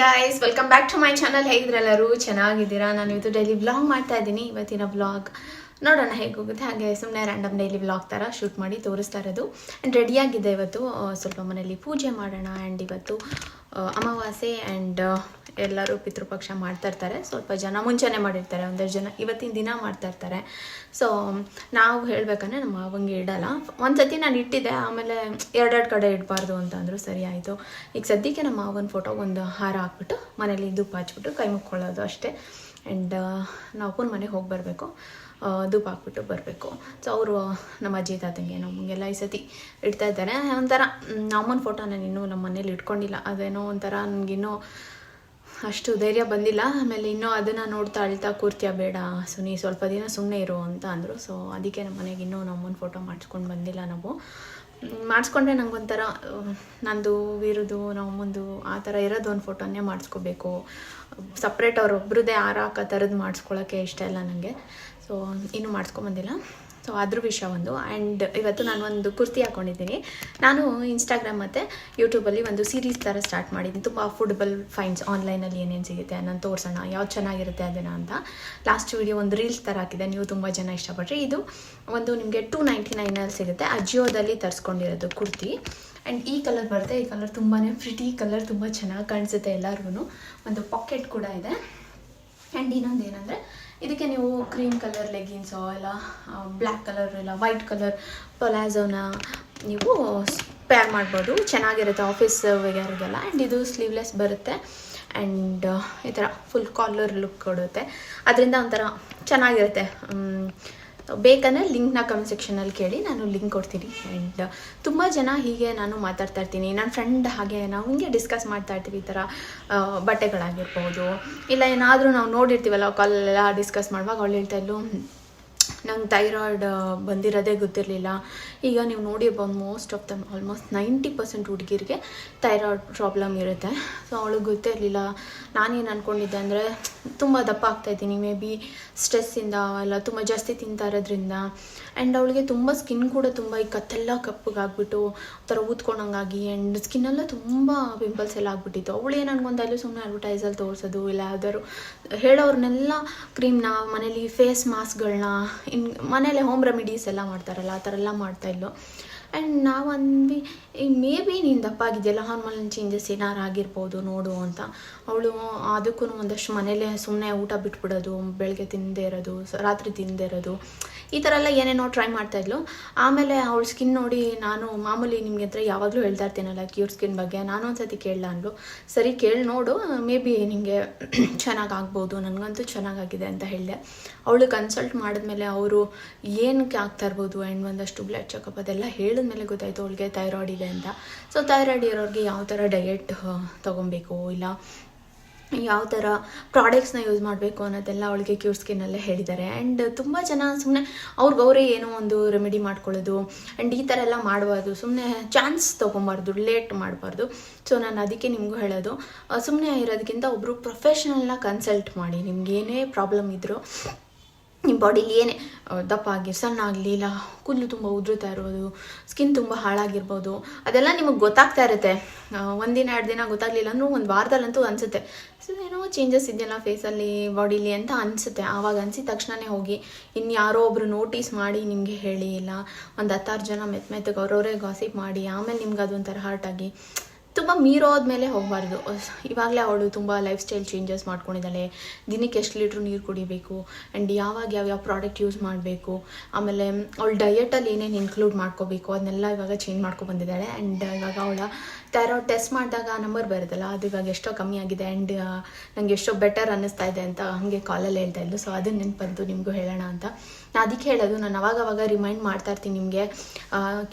Guys welcome back to my channel ಹೇಗಿದ್ರೆಲ್ಲರೂ? ಚೆನ್ನಾಗಿದ್ದೀರಾ? ನಾನು ಇವತ್ತು ಡೈಲಿ ಬ್ಲಾಗ್ ಮಾಡ್ತಾ ಇದ್ದೀನಿ. ಇವತ್ತಿನ ಬ್ಲಾಗ್ ನೋಡೋಣ ಹೇಗೋಗುತ್ತೆ ಹಾಗೆ ಸುಮ್ಮನೆ ರ್ಯಾಂಡಮ್ ಡೈಲಿ ಬ್ಲಾಗ್ ಥರ ಶೂಟ್ ಮಾಡಿ ತೋರಿಸ್ತಾ ಇರೋದು. ಆ್ಯಂಡ್ ರೆಡಿಯಾಗಿದೆ ಇವತ್ತು. ಸ್ವಲ್ಪ ಮನೇಲಿ ಪೂಜೆ ಮಾಡೋಣ. ಆ್ಯಂಡ್ ಇವತ್ತು ಅಮಾವಾಸ್ಯೆ ಆ್ಯಂಡ್ ಎಲ್ಲರೂ ಪಿತೃಪಕ್ಷ ಮಾಡ್ತಾ ಇರ್ತಾರೆ. ಸ್ವಲ್ಪ ಜನ ಮುಂಚೆನೇ ಮಾಡಿರ್ತಾರೆ. ಒಂದಷ್ಟು ಜನ ಇವತ್ತಿನ ದಿನ ಮಾಡ್ತಾ ಇರ್ತಾರೆ. ಸೊ ನಾವು ಹೇಳ್ಬೇಕಂದ್ರೆ ನಮ್ಮ ಮಾವಂಗೆ ಇಡಲ್ಲ. ಒಂದ್ಸತಿ ನಾನು ಇಟ್ಟಿದ್ದೆ. ಆಮೇಲೆ ಎರಡೆರಡು ಕಡೆ ಇಡಬಾರ್ದು ಅಂತ ಅಂದರು ಸರಿ ಆಯಿತು. ಈಗ ಸದ್ಯಕ್ಕೆ ನಮ್ಮ ಮಾವನ ಫೋಟೋ ಒಂದು ಹಾರ ಹಾಕ್ಬಿಟ್ಟು ಮನೇಲಿ ಧೂಪ ಹಚ್ಬಿಟ್ಟು ಕೈ ಮುಕ್ಕೊಳ್ಳೋದು ಅಷ್ಟೇ. ಆ್ಯಂಡ್ ನಾವು ಮನೆಗೆ ಹೋಗಿ ಬರಬೇಕು. ಧೂಪ ಹಾಕ್ಬಿಟ್ಟು ಬರಬೇಕು. ಸೊ ಅವರು ನಮ್ಮ ಅಜ್ಜಿ ತಾತಂಗೆ ನಮಗೆಲ್ಲ ಈ ಸತಿ ಇಡ್ತಾ ಇದ್ದಾರೆ. ಒಂಥರ ಅಮ್ಮನ ಫೋಟೋ ನಾನು ಇನ್ನೂ ನಮ್ಮ ಮನೇಲಿ ಇಟ್ಕೊಂಡಿಲ್ಲ. ಅದೇನೋ ಒಂಥರ ನನಗಿನ್ನೂ ಅಷ್ಟು ಧೈರ್ಯ ಬಂದಿಲ್ಲ. ಆಮೇಲೆ ಇನ್ನೂ ಅದನ್ನು ನೋಡ್ತಾ ಅಳ್ತಾ ಕೂರ್ತಿಯಾ, ಬೇಡ ಸುನಿ, ಸ್ವಲ್ಪ ದಿನ ಸುಮ್ಮನೆ ಇರು ಅಂತ ಅಂದರು. ಸೊ ಅದಕ್ಕೆ ನಮ್ಮ ಮನೆಗೆ ಇನ್ನೂ ನಮ್ಮನ ಫೋಟೋ ಮಾಡಿಸ್ಕೊಂಡು ಬಂದಿಲ್ಲ ನಾವು. ಮಾಡಿಸ್ಕೊಂಡ್ರೆ ನಂಗೊಂಥರ ನಂದು, ವೀರದು ನಮ್ಮಂದು ಆ ಥರ ಇರೋದು ಒಂದು ಫೋಟೋನೇ ಮಾಡಿಸ್ಕೋಬೇಕು. ಸಪ್ರೇಟ್ ಅವ್ರೊಬ್ರದ್ದೇ ಆರ ಥರದ್ದು ಮಾಡಿಸ್ಕೊಳ್ಳೋಕ್ಕೆ ಇಷ್ಟ ಇಲ್ಲ ನನಗೆ ಸೊ ಇನ್ನೂ ಮಾಡಿಸ್ಕೊಂಬಂದಿಲ್ಲ ಸೊ ಅದ್ರ ವಿಷಯ ಒಂದು. ಆ್ಯಂಡ್ ಇವತ್ತು ನಾನು ಒಂದು ಕುರ್ತಿ ಹಾಕ್ಕೊಂಡಿದ್ದೀನಿ ನಾನು ಇನ್ಸ್ಟಾಗ್ರಾಮ್ ಮತ್ತು ಯೂಟ್ಯೂಬಲ್ಲಿ ಒಂದು ಸೀರೀಸ್ ಥರ ಸ್ಟಾರ್ಟ್ ಮಾಡಿದ್ದೀನಿ. ತುಂಬ ಅಫೋರ್ಡಬಲ್ ಫೈನ್ಸ್ ಆನ್ಲೈನಲ್ಲಿ ಏನೇನು ಸಿಗುತ್ತೆ ನಾನು ತೋರಿಸೋಣ. ಯಾವ್ದು ಚೆನ್ನಾಗಿರುತ್ತೆ ಅದನ್ನು ಅಂತ. ಲಾಸ್ಟ್ ವೀಡಿಯೋ ಒಂದು ರೀಲ್ಸ್ ಥರ ಹಾಕಿದೆ ನೀವು ತುಂಬ ಜನ ಇಷ್ಟಪಟ್ಟರೆ ಇದು ಒಂದು ನಿಮಗೆ ಟೂ ನೈಂಟಿ ನೈನಲ್ಲಿ ಸಿಗುತ್ತೆ. ಅಜಿಯೋದಲ್ಲಿ ತರಿಸ್ಕೊಂಡಿರೋದು ಕುರ್ತಿ. ಆ್ಯಂಡ್ ಈ ಕಲರ್ ಬರುತ್ತೆ. ಈ ಕಲರ್ ತುಂಬಾ ಫ್ರಿಟಿ ಕಲರ್ ತುಂಬ ಚೆನ್ನಾಗಿ ಕಾಣಿಸುತ್ತೆ ಎಲ್ಲರಿಗೂ ಒಂದು ಪಾಕೆಟ್ ಕೂಡ ಇದೆ. ಆ್ಯಂಡ್ ಇನ್ನೊಂದು ಏನಂದರೆ ಇದಕ್ಕೆ ನೀವು ಕ್ರೀಮ್ ಕಲರ್ ಲೆಗಿನ್ಸೋ ಇಲ್ಲ ಬ್ಲ್ಯಾಕ್ ಕಲರ್ ಇಲ್ಲ ವೈಟ್ ಕಲರ್ ಪೊಲಾಝೋನ ನೀವು ಪೇರ್ ಮಾಡ್ಬೋದು. ಚೆನ್ನಾಗಿರುತ್ತೆ ಆಫೀಸ್ ವೇರ್ಗೆಲ್ಲ ಆ್ಯಂಡ್ ಇದು ಸ್ಲೀವ್ಲೆಸ್ ಬರುತ್ತೆ. ಆ್ಯಂಡ್ ಈ ಥರ ಫುಲ್ ಕಾಲರ್ ಲುಕ್ ಕೊಡುತ್ತೆ. ಅದರಿಂದ ಒಂಥರ ಚೆನ್ನಾಗಿರುತ್ತೆ. ಬೇಕಂದರೆ ಲಿಂಕ್ನ ಕಮೆಂಟ್ ಸೆಕ್ಷನಲ್ಲಿ ಕೇಳಿ ನಾನು ಲಿಂಕ್ ಕೊಡ್ತೀನಿ. ಆ್ಯಂಡ್ ತುಂಬ ಜನ ಹೀಗೆ ನಾನು ಮಾತಾಡ್ತಾ ಇರ್ತೀನಿ. ನನ್ನ ಫ್ರೆಂಡ್ ಹಾಗೆ ನಾವು ಹಿಂಗೆ ಡಿಸ್ಕಸ್ ಮಾಡ್ತಾ ಇರ್ತೀವಿ ಈ ಥರ ಆ, ಬಟ್ಟೆಗಳಾಗಿರ್ಬೋದು. ಇಲ್ಲ ಏನಾದರೂ ನಾವು ನೋಡಿರ್ತೀವಲ್ಲ ಕಾಲೆಲ್ಲ ಡಿಸ್ಕಸ್ ಮಾಡುವಾಗ ಅವಳು ಹೇಳ್ತಾ ಇದ್ಲು ನಂಗೆ ಥೈರಾಯ್ಡ್ ಬಂದಿರೋದೇ ಗೊತ್ತಿರಲಿಲ್ಲ. ಈಗ ನೀವು ನೋಡಿರ್ಬೋದು most of the almost ninety percent ಹುಡುಗಿರಿಗೆ thyroid problem ಇರುತ್ತೆ. ಸೊ ಅವಳಿಗೆ ಗೊತ್ತೇ ಇರಲಿಲ್ಲ. ನಾನೇನು ಅಂದ್ಕೊಂಡಿದ್ದೆ ಅಂದರೆ ತುಂಬ ದಪ್ಪ ಆಗ್ತಾ ಇದ್ದೀನಿ ಮೇ ಬಿ ಸ್ಟ್ರೆಸ್ಸಿಂದ ಎಲ್ಲ ತುಂಬ ಜಾಸ್ತಿ ತಿಂತಾ ಇರೋದ್ರಿಂದ. ಆ್ಯಂಡ್ ಅವಳಿಗೆ ತುಂಬ ಸ್ಕಿನ್ ಕೂಡ ತುಂಬ ಈ ಕತ್ತೆಲ್ಲ ಕಪ್ಪಗಾಗ್ಬಿಟ್ಟು ಥರ ಊದ್ಕೊಂಡಂಗಾಗಿ ಆ್ಯಂಡ್ ಸ್ಕಿನ್ನೆಲ್ಲ ತುಂಬ ಪಿಂಪಲ್ಸ್ ಎಲ್ಲ ಆಗ್ಬಿಟ್ಟಿತ್ತು. ಅವಳು ಏನು ಅಲ್ಲೂ ಸುಮ್ಮನೆ ಅಡ್ವರ್ಟೈಸಲ್ಲಿ ತೋರಿಸೋದು, ಇಲ್ಲ ಯಾವ್ದಾದ್ರು ಹೇಳೋರ್ನೆಲ್ಲ ಕ್ರೀಮ್ನ ಮನೇಲಿ ಫೇಸ್ ಮಾಸ್ಕ್ಗಳನ್ನ ಇನ್ ಮನೇಲೆ ಹೋಮ್ ರೆಮಿಡೀಸ್ ಎಲ್ಲ ಮಾಡ್ತಾರಲ್ಲ, ಆ ಥರ ಎಲ್ಲ ಮಾಡ್ತಾಯಿದ್ಲು ಆ್ಯಂಡ್ ನಾವು ಅಂದ್ವಿ ಮೇ ಬಿ ನೀನು ದಪ್ಪಾಗಿದೆಯಲ್ಲ ಹಾರ್ಮೋನಲ್ ಚೇಂಜಸ್ ಏನಾರು ಆಗಿರ್ಬೋದು ನೋಡು ಅಂತ. ಅವಳು ಅದಕ್ಕೂ ಒಂದಷ್ಟು ಮನೇಲೆ ಸುಮ್ಮನೆ ಊಟ ಬಿಟ್ಬಿಡೋದು, ಬೆಳಗ್ಗೆ ತಿನ್ನದೇ ಇರೋದು ರಾತ್ರಿ ತಿನ್ನದೇ ಇರೋದು. ಈ ಥರ ಎಲ್ಲ ಏನೇನೋ ಟ್ರೈ ಮಾಡ್ತಾಯಿದ್ಲು ಆಮೇಲೆ ಅವಳ ಸ್ಕಿನ್ ನೋಡಿ ನಾನು ಮಾಮೂಲಿ ನಿಮಗೆ ಹತ್ರ ಯಾವಾಗಲೂ ಹೇಳ್ತಾ ಇರ್ತೀನಲ್ಲ ಕ್ಯೂರ್ ಸ್ಕಿನ್ ಬಗ್ಗೆ, ನಾನು ಒಂದ್ಸತಿ ಕೇಳಲ್ಲ ಅಂದ್ಲು. ಸರಿ ಕೇಳಿ ನೋಡು ಮೇ ಬಿ ನಿಮಗೆ ಚೆನ್ನಾಗಿ ಆಗ್ಬೋದು ನನಗಂತೂ ಚೆನ್ನಾಗಾಗಿದೆ ಅಂತ ಹೇಳಿದೆ. ಅವಳು ಕನ್ಸಲ್ಟ್ ಮಾಡಿದ್ಮೇಲೆ ಅವರು ಏನಕ್ಕೆ ಆಗ್ತಾ ಇರ್ಬೋದು ಆ್ಯಂಡ್ ಒಂದಷ್ಟು ಬ್ಲಡ್ ಚೆಕಪ್ ಅದೆಲ್ಲ ಹೇಳಿದ್ಮೇಲೆ ಗೊತ್ತಾಯಿತು ಅವಳಿಗೆ ಥೈರಾಯ್ಡ್ ಇದೆ ಅಂತ. ಸೊ ಥೈರಾಯ್ಡ್ ಇರೋರಿಗೆ ಯಾವ ಥರ ಡಯೆಟ್ ತೊಗೊಬೇಕು ಇಲ್ಲ ಯಾವ ಥರ ಪ್ರಾಡಕ್ಟ್ಸ್ನ ಯೂಸ್ ಮಾಡಬೇಕು ಅನ್ನೋದೆಲ್ಲ ಅವಳಿಗೆ ಕ್ಯೂರ್ ಸ್ಕಿನ್ನಲ್ಲೇ ಹೇಳಿದ್ದಾರೆ. ಆ್ಯಂಡ್ ತುಂಬ ಜನ ಸುಮ್ಮನೆ ಅವ್ರಿಗೆ ಅವರೇ ಏನೋ ಒಂದು ರೆಮಿಡಿ ಮಾಡ್ಕೊಳ್ಳೋದು. ಆ್ಯಂಡ್ ಈ ಥರ ಎಲ್ಲ ಮಾಡಬಾರ್ದು. ಸುಮ್ಮನೆ ಚಾನ್ಸ್ ತೊಗೊಬಾರ್ದು ಲೇಟ್ ಮಾಡಬಾರ್ದು. ಸೊ ನಾನು ಅದಕ್ಕೆ ನಿಮಗೂ ಹೇಳೋದು. ಸುಮ್ಮನೆ ಇರೋದಕ್ಕಿಂತ ಒಬ್ಬರು ಪ್ರೊಫೆಷನಲ್ನ ಕನ್ಸಲ್ಟ್ ಮಾಡಿ. ನಿಮ್ಗೆ ಏನೇ ಪ್ರಾಬ್ಲಮ್ ಇದ್ದರೂ ನಿಮ್ಮ ಬಾಡಿಲಿ ಏನೇ ದಪ್ಪ ಆಗಿ, ಸಣ್ಣ ಆಗಲಿ, ಇಲ್ಲ, ಕೂದಲು ತುಂಬ ಉದುರುತ್ತಾ ಇರ್ಬೋದು ಸ್ಕಿನ್ ತುಂಬ ಹಾಳಾಗಿರ್ಬೋದು, ಅದೆಲ್ಲ ನಿಮಗೆ ಗೊತ್ತಾಗ್ತಾ ಇರುತ್ತೆ. ಒಂದಿನ, ಎರಡು ದಿನ ಗೊತ್ತಾಗಲಿಲ್ಲ ಅಂದ್ರೂ ಒಂದು ವಾರದಲ್ಲಂತೂ ಅನಿಸುತ್ತೆ. ಸೊ ಏನೋ ಚೇಂಜಸ್ ಇದೆಯಲ್ಲ ಫೇಸಲ್ಲಿ ಬಾಡಿಲಿ ಅಂತ ಅನಿಸುತ್ತೆ. ಆವಾಗ ಅನಿಸಿದ ತಕ್ಷಣವೇ ಹೋಗಿ ಇನ್ಯಾರೋ ಯಾರೋ ಒಬ್ರು ನೋಟಿಸ್ ಮಾಡಿ ನಿಮಗೆ ಹೇಳಿ, ಇಲ್ಲ, ಒಂದು ಹತ್ತಾರು ಜನ ಮೆತ್ತ ಮೆತ್ತಗೆ ಅವ್ರವರೇ ಗಾಸಿಪ್ ಮಾಡಿ, ಆಮೇಲೆ ನಿಮ್ಗೆ ಅದೊಂಥರ ಹರ್ಟ್ ಆಗಿ ತುಂಬ ಮೀರೋದ್ಮೇಲೆ ಹೋಗಬಾರ್ದು. ಇವಾಗಲೇ ಅವಳು ತುಂಬ ಲೈಫ್ ಸ್ಟೈಲ್ ಚೇಂಜಸ್ ಮಾಡ್ಕೊಂಡಿದ್ದಾಳೆ. ದಿನಕ್ಕೆ ಎಷ್ಟು ಲೀಟ್ರ್ ನೀರು ಕುಡಿಬೇಕು ಆ್ಯಂಡ್ ಯಾವಾಗ ಯಾವ್ಯಾವ ಪ್ರಾಡಕ್ಟ್ ಯೂಸ್ ಮಾಡಬೇಕು, ಆಮೇಲೆ ಅವಳು ಡಯಟಲ್ಲಿ ಏನೇನು ಇನ್ಕ್ಲೂಡ್ ಮಾಡ್ಕೋಬೇಕು, ಅದನ್ನೆಲ್ಲ ಇವಾಗ ಚೇಂಜ್ ಮಾಡ್ಕೊ ಬಂದಿದ್ದಾಳೆ ಆ್ಯಂಡ್ ಇವಾಗ ಅವಳ ಥೈರಾಯ್ಡ್ ಟೆಸ್ಟ್ ಮಾಡಿದಾಗ ಆ ನಂಬರ್ ಬರುತ್ತಲ್ಲ ಅದು ಇವಾಗ ಎಷ್ಟೋ ಕಮ್ಮಿ ಆಗಿದೆ ಆ್ಯಂಡ್ ನನಗೆ ಎಷ್ಟೋ ಬೆಟರ್ ಅನ್ನಿಸ್ತಾ ಇದೆ ಅಂತ ಹಾಗೆ ಕಾಲಲ್ಲಿ ಹೇಳ್ತಾ ಇದ್ಲು ಸೊ ಅದನ್ನು ನೆನ್ಪು ಬಂತು ನಿಮಗೂ ಹೇಳೋಣ ಅಂತ. ನಾನು ಅದಕ್ಕೆ ಹೇಳೋದು, ನಾನು ಅವಾಗ ಅವಾಗ ರಿಮೈಂಡ್ ಮಾಡ್ತಾ ಇರ್ತೀನಿ ನಿಮಗೆ.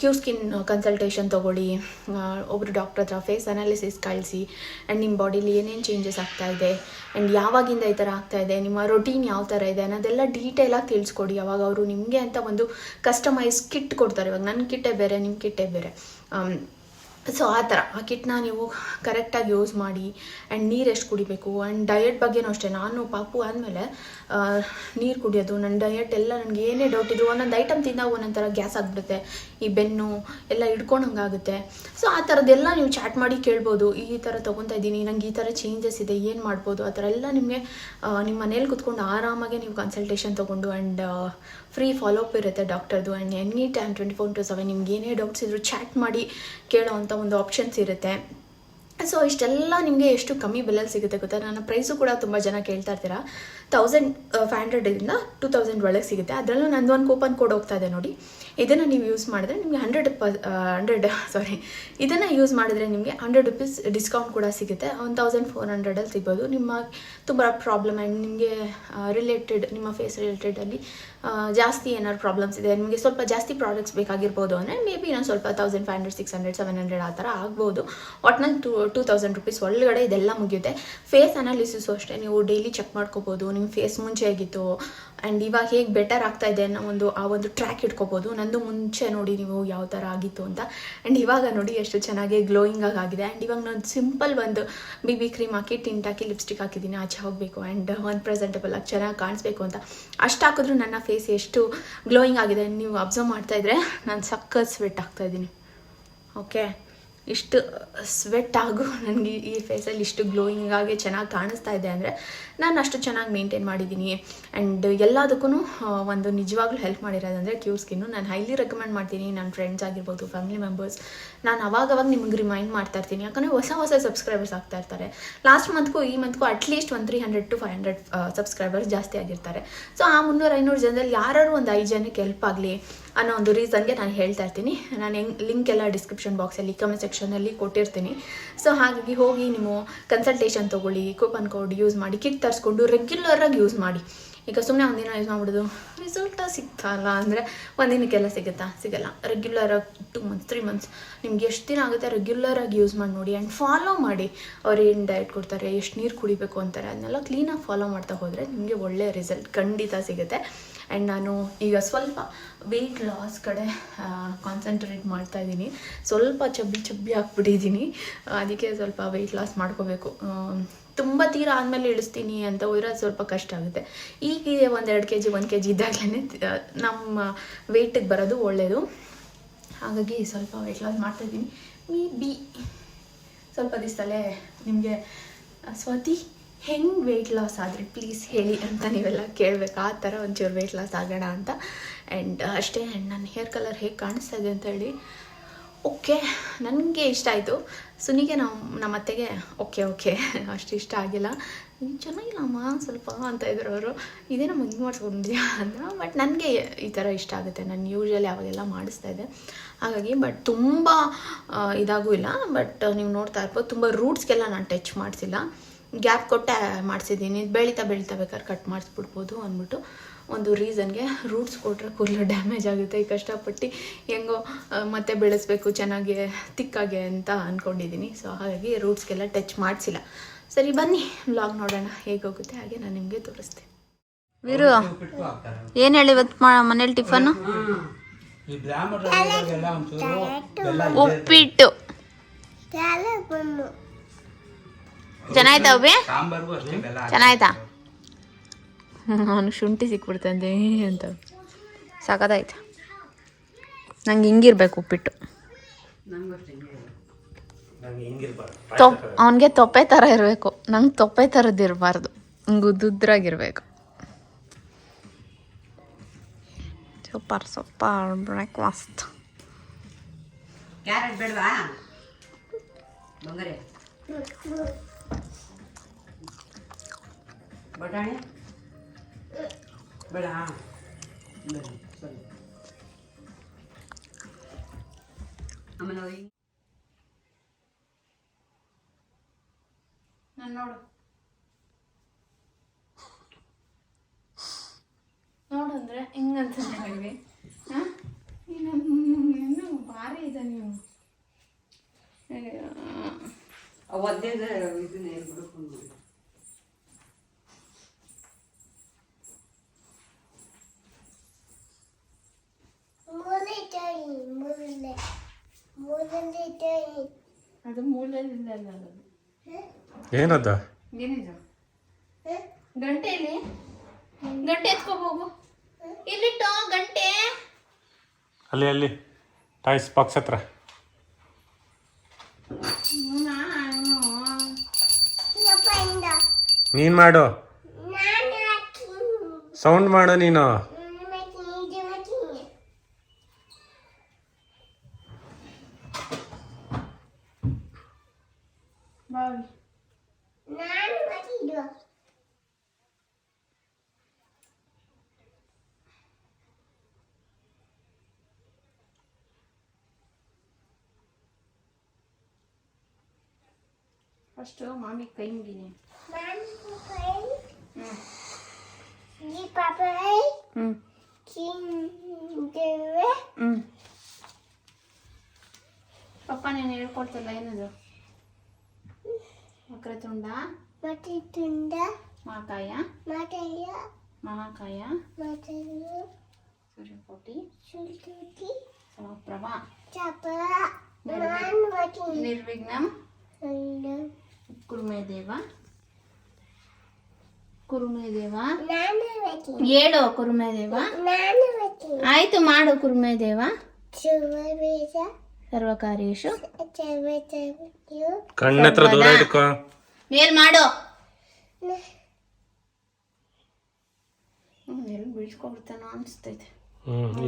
ಕ್ಯೂ ಸ್ಕಿನ್ ಕನ್ಸಲ್ಟೇಷನ್ ತೊಗೊಳ್ಳಿ ಒಬ್ಬರು ಡಾಕ್ಟರ್ ಹತ್ರ ಫೇಸ್ ಅನಾಲಿಸಿಸ್ ಕಳಿಸಿ ಆ್ಯಂಡ್ ನಿಮ್ಮ ಬಾಡಿಲಿ ಏನೇನು ಚೇಂಜಸ್ ಆಗ್ತಾ ಇದೆ ಆ್ಯಂಡ್ ಯಾವಾಗಿಂದ ಈ ಥರ ಆಗ್ತಾ ಇದೆ, ನಿಮ್ಮ ರೊಟೀನ್ ಯಾವ ಥರ ಇದೆ ಅನ್ನೋದೆಲ್ಲ ಡೀಟೇಲಾಗಿ ತಿಳಿಸ್ಕೊಡಿ. ಅವಾಗ ಅವರು ನಿಮಗೆ ಅಂತ ಒಂದು ಕಸ್ಟಮೈಸ್ ಕಿಟ್ ಕೊಡ್ತಾರೆ. ಇವಾಗ ನನ್ನ ಕಿಟ್ಟೇ ಬೇರೆ ನಿಮ್ಮ ಕಿಟ್ಟೇ ಬೇರೆ. ಸೊ ಆ ಥರ. ಆ ಕಿಟ್ನ ನೀವು ಕರೆಕ್ಟಾಗಿ ಯೂಸ್ ಮಾಡಿ ಆ್ಯಂಡ್ ನೀರು ಎಷ್ಟು ಕುಡಿಬೇಕು ಆ್ಯಂಡ್ ಡಯಟ್ ಬಗ್ಗೆನೂ ಅಷ್ಟೇ. ನಾನು ಪಾಪು ಆದಮೇಲೆ ನೀರು ಕುಡಿಯೋದು ನನ್ನ ಡಯಟ್ ಎಲ್ಲ ನನಗೆ ಏನೇ ಡೌಟ್ ಇದ್ರು ಒಂದೊಂದು ಐಟಮ್ ತಿಂದಾಗ ಒಂದೊಂದು ಥರ ಗ್ಯಾಸ್ ಆಗಿಬಿಡುತ್ತೆ. ಈ ಬೆನ್ನು ಎಲ್ಲ ಹಿಡ್ಕೊಂಡಂಗಾಗುತ್ತೆ. ಸೊ ಆ ಥರದ್ದೆಲ್ಲ ನೀವು ಚಾಟ್ ಮಾಡಿ ಕೇಳ್ಬೋದು. ಈ ಥರ ತೊಗೊತಾ ಇದ್ದೀನಿ, ನಂಗೆ ಈ ಥರ ಚೇಂಜಸ್ ಇದೆ, ಏನು ಮಾಡ್ಬೋದು? ಆ ಥರ ಎಲ್ಲ ನಿಮಗೆ ನಿಮ್ಮ ಮನೇಲಿ ಕುತ್ಕೊಂಡು ಆರಾಮಾಗಿ ನೀವು ಕನ್ಸಲ್ಟೇಷನ್ ತೊಗೊಂಡು ಆ್ಯಂಡ್ ಫ್ರೀ ಫಾಲೋಅಪ್ ಇರುತ್ತೆ ಡಾಕ್ಟರ್ದು and any time twenty four to seven ನಿಮ್ಗೆ ಏನೇ ಡೌಟ್ಸ್ ಇದ್ರು ಚಾಟ್ ಮಾಡಿ ಕೇಳೋ ಅಂಥ ಒಂದು ಆಪ್ಷನ್ಸ್ ಇರುತ್ತೆ. ಸೊ ಇಷ್ಟೆಲ್ಲ ನಿಮಗೆ ಎಷ್ಟು ಕಮ್ಮಿ ಬೆಲೆಯಲ್ಲಿ ಸಿಗುತ್ತೆ ಗೊತ್ತಾ? ನನ್ನ ಪ್ರೈಸು ಕೂಡ ತುಂಬ ಜನ ಕೇಳ್ತಾ ಇರ್ತೀರಾ? ತೌಸಂಡ್ ಫೈವ್ ಹಂಡ್ರೆಡಿಂದ ಟೂ ತೌಸಂಡ್ ಒಳಗೆ ಸಿಗುತ್ತೆ. ಅದರಲ್ಲೂ ನಂದು ಒಂದು ಕೂಪನ್ ಕೋಡ್ ಹೋಗ್ತಾ ಇದೆ ನೋಡಿ. ಇದನ್ನು ನೀವು ಯೂಸ್ ಮಾಡಿದ್ರೆ ನಿಮಗೆ ಹಂಡ್ರೆಡ್ ಪ ಹಂಡ್ರೆಡ್ ಸಾರಿ ಇದನ್ನು ಯೂಸ್ ಮಾಡಿದ್ರೆ ನಿಮಗೆ ಹಂಡ್ರೆಡ್ ರುಪೀಸ್ ಡಿಸ್ಕೌಂಟ್ ಕೂಡ ಸಿಗುತ್ತೆ. ಒನ್ ತೌಸಂಡ್ ಫೋರ್ ಹಂಡ್ರೆಡಲ್ಲಿ ಸಿಗ್ಬೋದು. ನಿಮ್ಮ ತುಂಬ ಪ್ರಾಬ್ಲಮ್ ಆ್ಯಂಡ್ ನಿಮಗೆ ರಿಲೇಟೆಡ್ ನಿಮ್ಮ ಫೇಸ್ ರಿಲೇಟೆಡಲ್ಲಿ ಜಾಸ್ತಿ ಏನಾದ್ರು ಪ್ರಾಬ್ಲಮ್ಸ್ ಇದೆ. ನಿಮಗೆ ಸ್ವಲ್ಪ ಜಾಸ್ತಿ ಪ್ರಾಡಕ್ಟ್ಸ್ ಬೇಕಾಗಿರ್ಬೋದು ಅಂದರೆ ಮೇ ಬಿ ನಾನು ಸ್ವಲ್ಪ thousand five hundred six hundred seven hundred ಆ ಥರ ಆಗ್ಬೋದು. ಒಟ್ನಲ್ಲಿ ಟು ಟೂ ತೌಸಂಡ್ ರುಪೀಸ್ ಒಳಗಡೆ ಇದೆಲ್ಲ ಮುಗಿಯುತ್ತೆ. ಫೇಸ್ ಅನಾಲಿಸಿಸು ಅಷ್ಟೇ ನೀವು ಡೈಲಿ ಚೆಕ್ ಮಾಡ್ಕೋಬೋದು. ನಿಮ್ಮ ಫೇಸ್ ಮುಂಚೆ ಹೇಗಿತ್ತು ಆ್ಯಂಡ್ ಇವಾಗ ಹೇಗೆ ಬೆಟರ್ ಆಗ್ತಾ ಇದೆ ಅನ್ನೋ ಒಂದು, ಆ ಒಂದು ಟ್ರ್ಯಾಕ್ ಇಟ್ಕೋಬೋದು. ನಂದು ಮುಂಚೆ ನೋಡಿ ನೀವು ಯಾವ ಥರ ಆಗಿತ್ತು ಅಂತ. ಆ್ಯಂಡ್ ಇವಾಗ ನೋಡಿ ಎಷ್ಟು ಚೆನ್ನಾಗಿ ಗ್ಲೋಯಿಂಗ್ ಆಗಿ ಆಗಿದೆ. ಆ್ಯಂಡ್ ಇವಾಗ ನಾನು ಸಿಂಪಲ್ ಒಂದು ಬಿ ಬಿ ಕ್ರೀಮ್ ಹಾಕಿ ಟಿಂಟ್ ಹಾಕಿ ಲಿಪ್ಸ್ಟಿಕ್ ಹಾಕಿದ್ದೀನಿ ಆಚೆ ಹೋಗಬೇಕು ಆ್ಯಂಡ್ ಒಂದು ಪ್ರೆಸೆಂಟಬಲ್ ಆಗಿ ಚೆನ್ನಾಗಿ ಕಾಣಿಸ್ಬೇಕು ಅಂತ. ಅಷ್ಟು ಹಾಕಿದ್ರೂ ನನ್ನ ಫೇಸ್ ಎಷ್ಟು ಗ್ಲೋಯಿಂಗ್ ಆಗಿದೆ. ನೀವು ಅಬ್ಸರ್ವ್ ಮಾಡ್ತಾಯಿದ್ರೆ ನಾನು ಸಖತ್ ಸ್ವೆಟ್ ಆಗ್ತಾಯಿದ್ದೀನಿ ಓಕೆ ಇಷ್ಟು ಸ್ವೆಟ್ ಆಗು ನನಗೆ ಈ ಫೇಸಲ್ಲಿ ಇಷ್ಟು ಗ್ಲೋಯಿಂಗ್ ಆಗಿ ಚೆನ್ನಾಗಿ ಕಾಣಿಸ್ತಾ ಇದೆ ಅಂದರೆ ನಾನು ಅಷ್ಟು ಚೆನ್ನಾಗಿ ಮೇಂಟೈನ್ ಮಾಡಿದ್ದೀನಿ ಆ್ಯಂಡ್ ಎಲ್ಲದಕ್ಕೂ ಒಂದು ನಿಜವಾಗ್ಲೂ ಹೆಲ್ಪ್ ಮಾಡಿರೋದಂದರೆ ಕ್ಯೂ ಸ್ಕಿನ್ನು ನಾನು ಹೈಲಿ ರೆಕಮೆಂಡ್ ಮಾಡ್ತೀನಿ ನನ್ನ ಫ್ರೆಂಡ್ಸ್ ಆಗಿರ್ಬೋದು ಫ್ಯಾಮಿಲಿ ಮೆಂಬರ್ಸ್ ನಾನು ಅವಾಗವಾಗ ನಿಮ್ಗೆ ರಿಮೈಂಡ್ ಮಾಡ್ತಾ ಇರ್ತೀನಿ. ಯಾಕಂದರೆ ಹೊಸ ಹೊಸ ಸಬ್ಸ್ಕ್ರೈಬರ್ಸ್ ಆಗ್ತಾ ಇರ್ತಾರೆ. ಲಾಸ್ಟ್ ಮಂತ್ಗೂ ಈ ಮಂತ್ಗೂ ಅಟ್ಲೀಸ್ಟ್ ಒಂದು three hundred to five hundred subscribers ಜಾಸ್ತಿ ಆಗಿರ್ತಾರೆ. ಸೊ ಆ ಮುನ್ನೂರು ಐನೂರು ಜನದಲ್ಲಿ ಯಾರು ಒಂದು ಐದು ಜನಕ್ಕೆ ಹೆಲ್ಪ್ ಆಗಲಿ ಅನ್ನೋ ಒಂದು ರೀಸನ್ಗೆ ನಾನು ಹೇಳ್ತಾ ಇರ್ತೀನಿ. ನಾನು ಹೆಂಗೆ ಲಿಂಕ್ ಎಲ್ಲ ಡಿಸ್ಕ್ರಿಪ್ಷನ್ ಬಾಕ್ಸಲ್ಲಿ ಕಮೆಂಟ್ ಸೆಕ್ಷನಲ್ಲಿ ಕೊಟ್ಟಿರ್ತೀನಿ. ಸೊ ಹಾಗಾಗಿ ಹೋಗಿ ನೀವು ಕನ್ಸಲ್ಟೇಷನ್ ತೊಗೊಳ್ಳಿ ಕೂಪನ್ ಕೋಡ್ ಯೂಸ್ ಮಾಡಿ ಕಿಟ್ ತರಿಸ್ಕೊಂಡು ರೆಗ್ಯುಲರಾಗಿ ಯೂಸ್ ಮಾಡಿ. ಈಗ ಸುಮ್ಮನೆ ಒಂದಿನ ಯೂಸ್ ಮಾಡ್ಬಿಡೋದು ರಿಸಲ್ಟ ಸಿಗ್ತಲ್ಲ ಅಂದರೆ ಒಂದಿನಕ್ಕೆಲ್ಲ ಸಿಗುತ್ತಾ? ಸಿಗಲ್ಲ. ರೆಗ್ಯುಲರಾಗಿ ಟು ಮಂತ್ಸ್ ತ್ರೀ ಮಂತ್ಸ್ ನಿಮ್ಗೆ ಎಷ್ಟು ದಿನ ಆಗುತ್ತೆ? ರೆಗ್ಯುಲರಾಗಿ ಯೂಸ್ ಮಾಡಿ ನೋಡಿ ಆ್ಯಂಡ್ ಫಾಲೋ ಮಾಡಿ. ಅವ್ರು ಏನು ಡಯಟ್ ಕೊಡ್ತಾರೆ, ಎಷ್ಟು ನೀರು ಕುಡಿಬೇಕು ಅಂತಾರೆ, ಅದನ್ನೆಲ್ಲ ಕ್ಲೀನಾಗಿ ಫಾಲೋ ಮಾಡ್ತಾ ಹೋದರೆ ನಿಮಗೆ ಒಳ್ಳೆಯ ರಿಸಲ್ಟ್ ಖಂಡಿತ ಸಿಗುತ್ತೆ. ಆ್ಯಂಡ್ ನಾನು ಈಗ ಸ್ವಲ್ಪ ವೆಯ್ಟ್ ಲಾಸ್ ಕಡೆ ಕಾನ್ಸಂಟ್ರೇಟ್ ಮಾಡ್ತಾ ಇದ್ದೀನಿ. ಸ್ವಲ್ಪ ಚಬ್ಬಿ ಚಬ್ಬಿ ಹಾಕ್ಬಿಟ್ಟಿದ್ದೀನಿ ಅದಕ್ಕೆ ಸ್ವಲ್ಪ ವೆಯ್ಟ್ ಲಾಸ್ ಮಾಡ್ಕೋಬೇಕು. ತುಂಬ ತೀರ ಆದಮೇಲೆ ಇಳಿಸ್ತೀನಿ ಅಂತ ಹೋದ್ರೆ ಸ್ವಲ್ಪ ಕಷ್ಟ ಆಗುತ್ತೆ. ಈಗ ಎರಡು ಕೆ ಜಿ ಒಂದು ಕೆ ಜಿ ಇದ್ದಾಗಲೇ ನಮ್ಮ ವೆಯ್ಟಿಗೆ ಬರೋದು ಒಳ್ಳೆಯದು ಹಾಗಾಗಿ ಸ್ವಲ್ಪ ವೆಯ್ಟ್ ಲಾಸ್ ಮಾಡ್ತಾಯಿದ್ದೀನಿ ಮೇ ಬಿ ಸ್ವಲ್ಪ ದಿವಸದಲ್ಲೇ ನಿಮಗೆ ಸ್ವಾತಿ ಹೆಂಗೆ ವೆಯ್ಟ್ ಲಾಸ್ ಆದರೆ? ಪ್ಲೀಸ್ ಹೇಳಿ ಅಂತ ನೀವೆಲ್ಲ ಕೇಳಬೇಕು. ಆ ಥರ ಒಂಚೂರು ವೆಯ್ಟ್ ಲಾಸ್ ಆಗೋಣ ಅಂತ. ಆ್ಯಂಡ್ ಅಷ್ಟೇ ಆ್ಯಂಡ್ ನನ್ನ ಹೇರ್ ಕಲರ್ ಹೇಗೆ ಕಾಣಿಸ್ತಾ ಇದೆ ಅಂತ ಹೇಳಿ. ಓಕೆ ನನಗೆ ಇಷ್ಟ ಆಯಿತು. ಸುನಿಗೆ ನಾವು, ನಮ್ಮ ಅತ್ತೆಗೆ ಓಕೆ ಓಕೆ ಅಷ್ಟು ಇಷ್ಟ ಆಗಿಲ್ಲ. ಚೆನ್ನಾಗಿಲ್ಲ ಚೆನ್ನಾಗಿಲ್ಲಮ್ಮ ಸ್ವಲ್ಪ ಅಂತ ಇದ್ರು ಅವರು. ಇದೇ ನಮ್ಮ ಹಿಂಗೆ ಮಾಡಿಸ್ಕೊಂಡಿದ್ಯಾ? ಬಟ್ ನನಗೆ ಈ ಥರ ಇಷ್ಟ ಆಗುತ್ತೆ. ನಾನು ಯೂಶ್ವಲಿ ಅವಾಗೆಲ್ಲ ಮಾಡಿಸ್ತಾ ಇದ್ದೆ. ಹಾಗಾಗಿ ಬಟ್ ತುಂಬ ಇದಾಗೂ ಇಲ್ಲ. ಬಟ್ ನೀವು ನೋಡ್ತಾ ಇರ್ಬೋದು, ತುಂಬ ರೂಟ್ಸ್ಗೆಲ್ಲ ನಾನು ಟಚ್ ಮಾಡಿಸಿಲ್ಲ. ಗ್ಯಾಪ್ ಕೊಟ್ಟೆ ಮಾಡಿಸಿದ್ದೀನಿ. ಬೆಳೀತಾ ಬೆಳೀತಾ ಬೇಕಾದ್ರೆ ಕಟ್ ಮಾಡಿಸ್ಬಿಡ್ಬೋದು ಅಂದ್ಬಿಟ್ಟು ಒಂದು ರೀಸನ್ಗೆ ರೂಟ್ಸ್ ಕೊಟ್ಟರೆ ಕೂದಲು ಡ್ಯಾಮೇಜ್ ಆಗುತ್ತೆ. ಈ ಕಷ್ಟಪಟ್ಟು ಹೆಂಗೋ ಮತ್ತೆ ಬೆಳೆಸ್ಬೇಕು ಚೆನ್ನಾಗಿ ತಿಕ್ಕಾಗೆ ಅಂತ ಅಂದ್ಕೊಂಡಿದ್ದೀನಿ ಸೊ ಹಾಗಾಗಿ ರೂಟ್ಸ್ಗೆಲ್ಲ ಟಚ್ ಮಾಡಿಸಿಲ್ಲ. ಸರಿ ಬನ್ನಿ. ಬ್ಲಾಗ್ ನೋಡೋಣ ಹೇಗೋಗುತ್ತೆ ಹಾಗೆ ನಾನು ನಿಮಗೆ ತೋರಿಸ್ತೀನಿ. ವೀರು ಏನು ಹೇಳಿ ಇವತ್ತು ಮಾ ಮನೇಲಿ ಟಿಫನ್ನು. ಉಪ್ಪಿಟ್ಟು. ಚೆನ್ನಾಯ್ತಾ ಅವಿ. ಚೆನ್ನಾಯ್ತಾ? ಅವನು ಶುಂಠಿ ಸಿಕ್ಬಿಡ್ತಂದೆ ಅಂತ. ಸಾಕದಾಯ್ತಾ ನಂಗೆ ಹಿಂಗಿರ್ಬೇಕು ಉಪ್ಪಿಟ್ಟು. ನಂಗೆ ತೊಪ್ ಅವನಿಗೆ ತೊಪ್ಪೆ ಥರ ಇರಬೇಕು. ನಂಗೆ ತೊಪ್ಪೆ ಥರದ್ದು ಇರಬಾರ್ದು. ಹಿಂಗೆ ಉದ್ದುದ್ರಾಗಿರ್ಬೇಕು. Super super breakfast. ಕ್ಯಾರೆಟ್ ಬೇಡವಾ? ಬಂಗಾರೆ ಬಟಾಣಿ ಬೇಡ ಬೇಡ ಸರಿ ಆಮೇಲೆ ಹೋಗಿ ನಾನು ನೋಡು ನೋಡಂದ್ರೆ ಹಿಂಗಂತ ನನಗೆ ಹಾಂ ಏನು ಭಾರಿ ಇದೆ ನೀವು ಒದ್ದೆ ಇದನ್ನ ಹೇಳ್ಬಿಡು Mulai dari mulai mulai dari ಅದು ಮೂಲೆಯಲ್ಲಿ ಅಲ್ಲ ಅದು ಏನದ? ಏನಿದು? ಗಂಟೆ ಇಲ್ಲಿ. ಗಂಟೆ ಎತ್ಕೊ ಹೋಗು. ಇಲ್ಲಿಟ್ಟು ಗಂಟೆ? ಅಲ್ಲಿ ಅಲ್ಲಿ. ಟಾಯ್ಸ್ ಬಾಕ್ಸ್ ಹತ್ರ. ನೀನು. ಮಾಡು. ಸೌಂಡ್ ಮಾಡು ನೀನು. ಫಸ್ಟು ಮಾಮಿ ಕೈ ಮುಗಿನಿ ಹ್ಞೂ ಹ್ಞೂ ಪಪ್ಪ ನೀನು ಹೇಳ್ಕೊಡ್ತಿಲ್ಲ ಏನದು ವಕ್ರತುಂಡ ಮಹಾಕಾಯ ಮಹಾಕಾಯ ಸೂರ್ಯಕೋಟಿ ಸಮಪ್ರಭ ನಿರ್ವಿಘ್ನಂ ಕುರುಮೇ ದೇವ ಕುರುಮೇ ದೇವ ಹೇಳು ಕುರುಮೇ ದೇವ ಆಯ್ತು ಮಾಡು ಕುರುಮೇ ದೇವ ಸರ್ವಕಾರ್ಯೇಶು. ಕಣ್ಣತ್ರ ದೂರ ಇಟ್ಕೋ. ಮೇಲ್ ಮಾಡು. ಎಲ್ಲಿ ಬೀಳ್ಸ್ಕೊಬಿಡ್ತಾನೋ ಅನಿಸ್ತೈತೆ. ಹ್ಮ್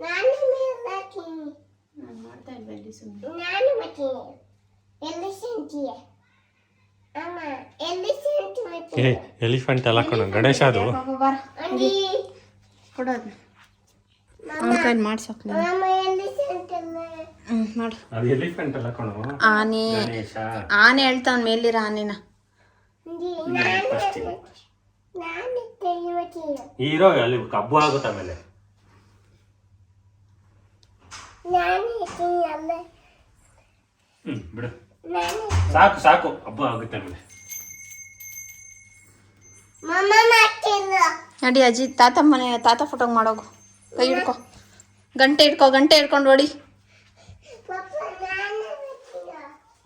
ಇಸ್ಕೊ ಮಾಡ್ತಾ ಸುಮ್ಮನೆ ನಾನು ಏ ಎಲಿಫೆಂಟ್ ಎಲ್ಲ ಕಣ ಗಣೇಶ ಅದು. ಕೊಡೋದು ಅವನ ಕೈಲಿ ಮಾಡ್ಸಕ್ ಹ್ಞೂ ಮಾಡು. ಅದು ಎಲಿಫೆಂಟ್ ಕಣೋ ಆನೆ. ಗಣೇಶ. ಆನೆ ಹೇಳ್ತಾವ್ ಮೇಲಿರ ಆನೆನ. ಹೀರೋ ಅಲ್ಲಿ ಕಬ್ಬು ಆಗುತ್ತೆ ಆಮೇಲೆ. ಹ್ಮ್ ಬಿಡು. ಸಾಕು ಸಾಕು. ಹಬ್ಬ ಆಗುತ್ತೆ ಆಮೇಲೆ ನಡಿ ಅಜ್ಜಿ ತಾತ ಮನೆ ತಾತ ಫೋಟೋ ಮಾಡೋಗು. ಕೈ ಹಿಡ್ಕೊ. ಗಂಟೆ ಹಿಡ್ಕೊ ಗಂಟೆ ಹಿಡ್ಕೊಂಡು ಓಡಿ.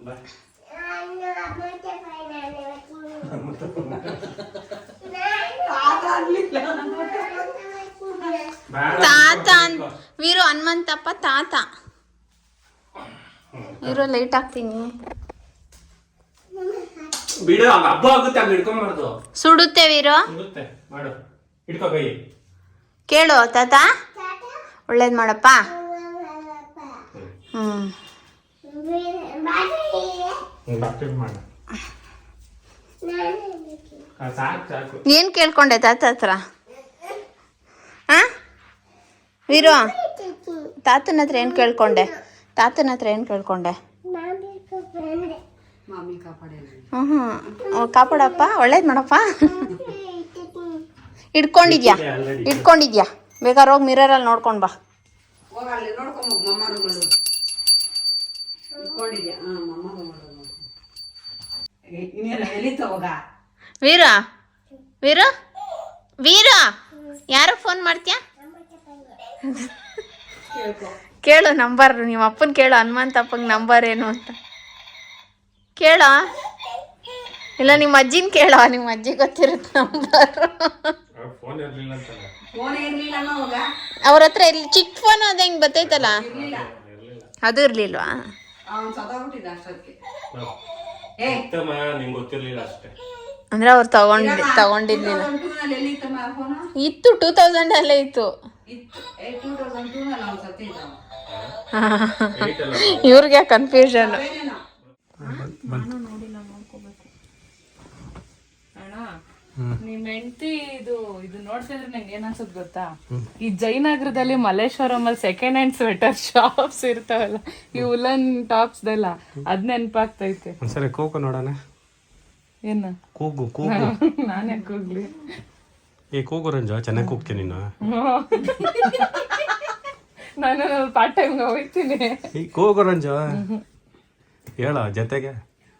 ಬಾ. ಬೇಡ. ತಾತ ವೀರು ಹನುಮಂತಪ್ಪ ತಾತ. ಇರೋ ಲೈಟ್ ಹಾಕ್ತೀನಿ ಬಿಡು ಹಂಗ ಹಬ್ಬ ಆಗುತ್ತೆ ಹಂಗ ಹಿಡ್ಕೊಂಬಾರ್ದು. ಸುಡುತ್ತೆ ವಿರು? ಸುಡುತ್ತೆ ಮಾಡು. ಹಿಡ್ಕೋ ಕೈ. ಕೇಳು ತಾತ. ಒಳ್ಳೇದು ಮಾಡಪ್ಪ. ಸಾಕು ಏನು ಕೇಳ್ಕೊಂಡೆ ತಾತ ಹತ್ರ? ಹಾಂ ವೀರೋ? ತಾತನ ಹತ್ರ ಏನು ಕೇಳ್ಕೊಂಡೆ? ತಾತನ ಹತ್ರ ಏನು ಕೇಳ್ಕೊಂಡೆ? ಹ್ಞೂ ಹ್ಞೂ ಕಾಪಾಡಪ್ಪ. ಒಳ್ಳೇದು ಮಾಡಪ್ಪ. ಇಟ್ಕೊಂಡಿದ್ಯಾ? ಇಟ್ಕೊಂಡಿದ್ಯಾ? ಬೇಕಾದ್ರೆ ಹೋಗಿ ಮಿರರಲ್ಲಿ ನೋಡ್ಕೊಂಡು ಬಾ. ವೀರ? ವೀರ? ವೀರ? ಯಾರು ಫೋನ್ ಮಾಡ್ತೀಯಾ? ಕೇಳು ನಂಬರ್ ನಿಮ್ಮ ಅಪ್ಪನ ಕೇಳು ಹನುಮಂತಪ್ಪಂಗೆ ನಂಬರ್ ಏನು ಅಂತ. ಕೇಳ? ಇಲ್ಲ ನಿಮ್ಮ ಅಜ್ಜಿನ ಕೇಳ? ನಿಮ್ಮ ಅಜ್ಜಿ ಗೊತ್ತಿರುತ್ತೆ ನಂಬರ್. ಫೋನ್ ಇರಲಿಲ್ಲ ಅಂತಲ್ಲ ಫೋನ್ ಇರ್ಲಿಲ್ಲ ಅನ್ನೋ ಹೋಗ ಅವ್ರ ಹತ್ರ ಇಲ್ಲಿ ಚಿಕ್ಕ ಫೋನ್ ಅದು ಹೆಂಗೆ ಬತ್ತೈತಲ್ಲ? ಅದು ಇರ್ಲಿಲ್ವಾ? ಅಷ್ಟೇ. ಅಂದ್ರೆ ಅವ್ರು ತಗೊಂಡ್ ಫೋನು ಇತ್ತು ಟೂ ತೌಸಂಡ್ ಅಲ್ಲೇ ಇತ್ತು. ಇವ್ರಿಗೆ ಕನ್ಫ್ಯೂಷನ್ ನಿಮ್ ಹೆಂಡತಿ ಇದು ಇದು ನೋಡ್ತಾ ಇದ್ರೆ ನಂಗೆ ಏನ್ ಅನ್ಸುತ್ತೆ ಗೊತ್ತಾ ಈ ಜಯನಗರದಲ್ಲಿ ಮಲ್ಲೇಶ್ವರಂ ಅಲ್ಲಿ ಸೆಕೆಂಡ್ ಹ್ಯಾಂಡ್ ಸ್ವೆಟರ್ ಶಾಪ್ಸ್ ಇರ್ತಾವಲ್ಲ ಈ ಉಲನ್ ಟಾಪ್ಸ್ ದೆಲ್ಲ. ಅದ್ ನೆನ್ಪಾಗ್ತೈತೆ. ಒಂದ್ಸರಿ ಕೋಕೋ ನೋಡೋಣ. ಏನ? ಕೂಗು ಕೂಗು. ನಾನೇ ಕೂಗ್ಲಿ. ಏ ಕೂಗು ರಂಜು ಚೆನ್ನಾಗಿ ಕೂಗ್ತೀನಿ ನೀನು? ನಾನು ಪಾರ್ಟ್ ಟೈಮ್ ಹೋಗ್ತೀನಿ. ಈ ಕೂಗು ರಂಜು. ಹೇಳೋ ಜೊತೆಗೆ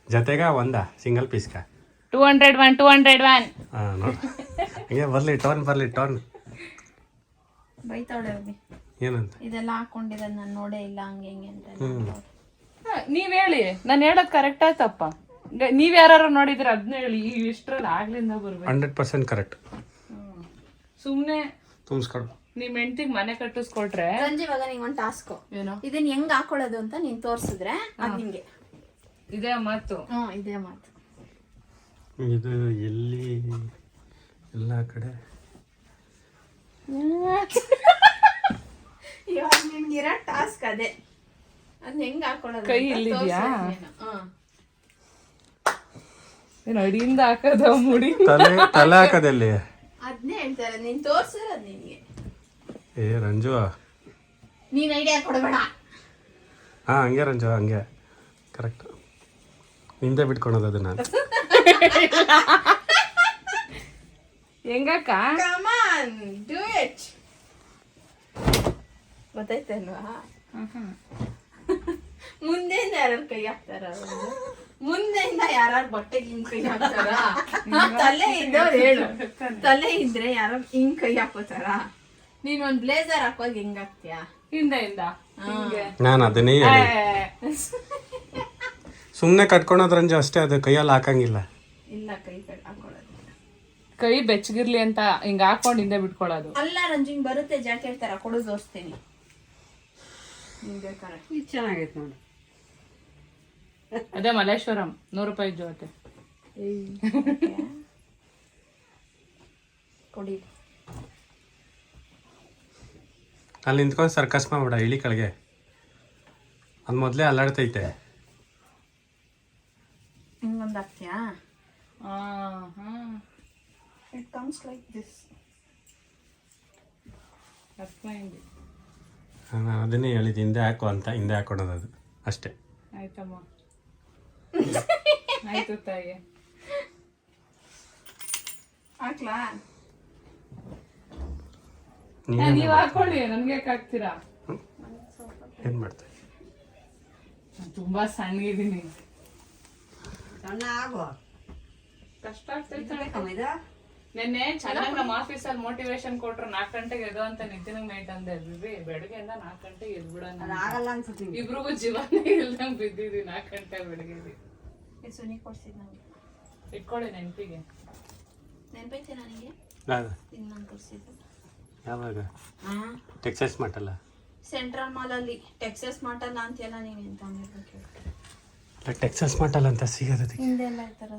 ಜೊತೆಗೆ ಒಂದ single ಪೀಸ್ಗ two hundred one two hundred one ಹಾಂ ನೋಡಿ. ಹಂಗೆ ಬರಲಿ ಟೋನ್ ಬರಲಿ ಟೋನ್ ಬೈತಾಳೆ ಏನಂತ? ಇದೆಲ್ಲ ಹಾಕೊಂಡಿರೋದು ನಾನು ನೋಡೇ ಇಲ್ಲ ಹಂಗೆ ಹಿಂಗೆ ಅಂತ ಹ್ಞೂ ನೀವ್ ಹೇಳಿ. ನಾನು ಹೇಳೋದು ಕರೆಕ್ಟಾ ತಪ್ಪ? ನೀವ್ ಯಾರು ನೋಡಿದ್ರೆ ಅದನ್ನ ಹೇಳಿ. ಈ ಇಷ್ಟರಲ್ಲಿ ಆಗ್ಲಿಂದ ಬರ್ಬೇಕು. Hundred percent correct. ಸುಮ್ನೆ ತುಂಬಿಸ್ಕೊಡು ನಿಮ್ ಹೆಂಡತಿಗ್ ಮನೆ ಕಟ್ಟಿಸ್ಕೊಟ್ರೆ ಸಂಜೆ ಇವಾಗ ನಿಂಗೆ ಒಂದು ಟಾಸ್ಕ್ ಏನೋ? ಇದನ್ನ ಹೆಂಗ್ ಹಾಕೊಳ್ಳೋದು ಅಂತ ನೀನ್ ತೋರಿಸಿದ್ರೆ ಅದ್ ನಿಂಗೆ. ಇದೇ ಮಾತು. ಹ್ಞೂ ಇದೇ ಮಾತು. ಇದು ಎಲ್ಲಿ? ಎಲ್ಲ ಕಡೆ? ಇವಾಗ ನಿಮ್ಗಿರೋ ಟಾಸ್ಕ್ ಅದೇ. ಅದನ್ನ ಹೆಂಗ್ ಹಾಕೊಳ್ಳೋದು ಕೈ ಇಲ್ಲಿದ್ಯಾ? ಹ್ಮ್. ಏನ್ ಅಡಿಯಿಂದ ಹಾಕದ ಮುಡಿ? ತಲೆ ತಲೆ ಹಾಕದಲ್ಲಿ ಅದ್ನೇ ಹೇಳ್ತಾರೆ ನೀನ್ ತೋರ್ಸಿರೋದು ನಿನ್ಗೆ. ಏ ರಂಜು ನೀನ್ ಐಡಿಯಾ ಕೊಡಬೇಡ. ಹಾ ಹಂಗೆ ರಂಜು ಹಂಗೆ. ಕರೆಕ್ಟ್ ನಿಂದೆ ಬಿಟ್ಕೊಳೋದು ಅದು ನಾನು. ಹೆಂಗಕ್ಕ? ಕಮಾನ್ ಡೂ ಇಟ್ ಗೊತ್ತಾಯ್ತಲ್ವಾ ಮುಂದೆ ಯಾರು ಕೈ ಹಾಕ್ತಾರ? ಮುಂದೆಯಿಂದ ಯಾರು ಬಟ್ಟೆ ಹಿಂಗ್ ಕೈ ಹಾಕ್ತಾರ? ತಲೆ ಇದ್ದವ್ರು ಹೇಳು. ತಲೆ ಇದ್ರೆ ಯಾರು ಹಿಂಗ್ ಕೈ ಹಾಕೋತಾರ? ನೀನ್ ಒಂದ್ ಬ್ಲೇಸರ್ ಹಾಕೋದ್ ಹೆಂಗ್ ಹಿಂದೆ ಹಿಂದೆಯಿಂದ ಹಿಂಗೆ. ನಾನು ಅದನ್ನೇ ಹೇಳಿ. ಸುಮ್ಮನೆ ಅಷ್ಟೇ ಅದು ಕೈಯಲ್ಲಿ ಹಾಕಂಗಿಲ್ಲ. ಇಲ್ಲ ಕೈ ಕೈ ಹಾಕೊಳ್ಳೋದು ಕೈ ಬೆಚ್ಚಗಿರ್ಲಿ ಅಂತ ಹಿಂಗ ಹಾಕೊಂಡ್ ಹಿಂದೆ ಬಿಟ್ಕೊಳ್ಳೋದು. ಅಲ್ಲ ರಂಜು ಹಿಂಗ್ ಬರುತ್ತೆ ಜಾಕೆಟ್ ತರ ಕೊಡು ತೋರಿಸ್ತೀನಿ. ಹಿಂಗ್ ಇದು ಚೆನ್ನಾಗೈತೆ ನೋಡಿ. ಅದೇ ಮಲ್ಲೇಶ್ವರಂ ನೂರು ರೂಪಾಯಿ ಜೊತೆ. ಕೊಡಿ. ಅಲ್ಲಿ ನಿಂತ್ಕೊಂಡು ಸರ್ಕಸ್ ಮಾಡ್ಬಿಡ ಇಳಿ ಕೆಳಗೆ. ಅದು ಮೊದಲೇ ಅಲ್ಲಾಡ್ತೈತೆ. ಹಿಂಗೊಂದು ಹಾಕ್ತೀಯಾ? ಆ, ಹಾ. It comes like this. ನಾನು ಅದನ್ನೇ ಹೇಳಿದ್ದು ಹಿಂದೆ ಹಾಕು ಅಂತ ಹಿಂದೆ ಹಾಕೊಡೋದು ಅದು. ಅಷ್ಟೇ. ಆಯ್ತಮ್ಮ. ಆಯ್ತು ತಾಯಿ. ಹಾಕ್ಲಾ? ನೀನೇ ನೀವ್ ಹಾಕೊಳ್ಳಿ ನನ್ಗೆ ಹಾಕ್ತೀರಾ? ಏನು ಮಾಡ್ತಾ? ನಾನ್ ತುಂಬಾ ಸಣ್ಣಗಿದ್ದೀನಿ. ಸಣ್ಣ ಆಗೋ. ಕಷ್ಟ ಆಗ್ತೈತೆ ನಿನ್ನೆ ಚೆನ್ನಾಗಿ ನಮ್ಮ ಆಫೀಸಲ್ಲಿ ಮೋಟಿವೇಶನ್ ಕೊಟ್ರು ನಾಲ್ಕು ಗಂಟೆಗೆ ಎದೋ ಅಂತ ನಿದ್ದಿನ ನೈಟ್ ಅಂದೆ. ಬಿಡ್ರಿ ಬೆಳಗ್ಗೆಯಿಂದ ನಾಲ್ಕು ಗಂಟೆಗೆ ಎದ್ಬಿಡೋಣ. ಇಬ್ರಿಗೂ ಜೀವನ ಇಲ್ದಂಗ್ ಬಿದ್ದಿದ್ವಿ ನಾಲ್ಕು ಗಂಟೆ ಬೆಳಗ್ಗೆ ಸುನಿ ಕೊಡ್ಸಿದ್ ನಂಗೆ ಇಟ್ಕೊಳ್ಳಿ ನೆನಪಿಗೆ ನೆನಪೈತೆ ನನಗೆ ನಾನು ಇದು ನಾನು ತೋರಿಸಿದ್ದು ಯಾವಾಗ ಟೆಕ್ಸೈಸ್ ಮಾಡಲ್ಲ ಸೆಂಟ್ರಲ್ ಮಾಲಲ್ಲಿ ಟೆಕ್ಸಸ್ ಮಾಟಲ್ಲ ಅಂತೆಲ್ಲ ನೀನು ಎಂತ ಅಲ್ಲ ಟೆಕ್ಸಸ್ ಮಾಡಲ್ಲ ಅಂತ ಸಿಗೋದು ಅದಕ್ಕೆ ಹಿಂದೆಲ್ಲ ಈ ಥರ